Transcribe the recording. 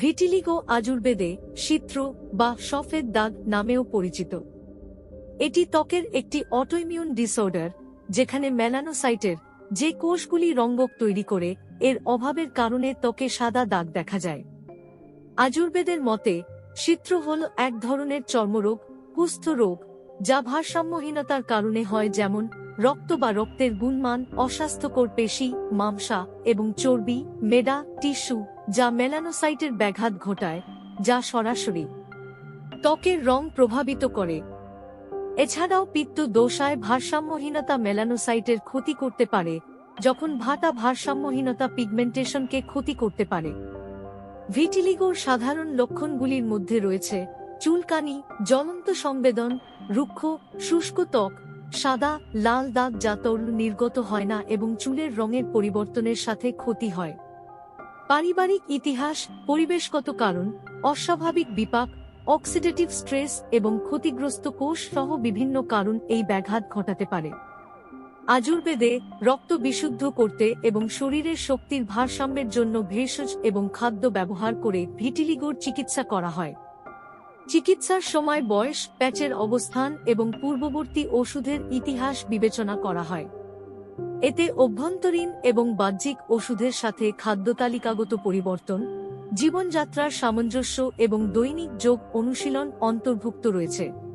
Vitiligo আজুর্বেদে সিত্র বা সফেদ দাগ নামেও পরিচিত। এটি ত্বকের একটি অটোইমিউন ডিসঅর্ডার, যেখানে মেলানোসাইটের যে কোষগুলি রঙ্গক তৈরি করে, এর অভাবের কারণে ত্বকে সাদা দাগ দেখা যায়। আজুর্বেদের মতে, সিত্র হল এক ধরনের চর্মরোগ, কুষ্ঠ রোগ, যা ভারসাম্যহীনতার কারণে হয় যেমন রক্ত বা রক্তের গুণমান অস্বাস্থ্যকর পেশি, মাংসা এবং চর্বি মেডা টিস্যু যা মেলানোসাইটের ব্যাঘাত ঘটায়, যা সরাসরি ত্বকের রং প্রভাবিত করে। এছাড়াও পিত্ত দোষায় ভারসাম্যহীনতা মেলানোসাইটের ক্ষতি করতে পারে, যখন ভাটা ভারসাম্যহীনতা পিগমেন্টেশনকে ক্ষতি করতে পারে। ভিটিলিগোর সাধারণ লক্ষণগুলির মধ্যে রয়েছে চুলকানি, জ্বলন্ত সংবেদন, রুক্ষ, শুষ্ক ত্বক, সাদা, লাল দাগ যা তরল নির্গত হয় না এবং চুলের রঙের পরিবর্তনের সাথে ক্ষতি হয়। পারিবারিক ইতিহাস, পরিবেশগত কারণ, অস্বাভাবিক বিপাক, অক্সিডেটিভ স্ট্রেস এবং ক্ষতিগ্রস্ত কোষ সহ বিভিন্ন কারণ এই ব্যাঘাত ঘটাতে পারে। আজুর্বেদে রক্ত বিশুদ্ধ করতে এবং শরীরের শক্তির ভারসাম্যের জন্য ভেষজ এবং খাদ্য ব্যবহার করে ভিটিলিগোর চিকিৎসা করা হয়। চিকিৎসার সময় বয়স, প্যাচের অবস্থান এবং পূর্ববর্তী ওষুধের ইতিহাস বিবেচনা করা হয়। এতে অভ্যন্তরীণ এবং বাহ্যিক ওষুধের সাথে খাদ্য তালিকাগত পরিবর্তন, জীবনযাত্রার সামঞ্জস্য এবং দৈনিক যোগ অনুশীলন অন্তর্ভুক্ত রয়েছে।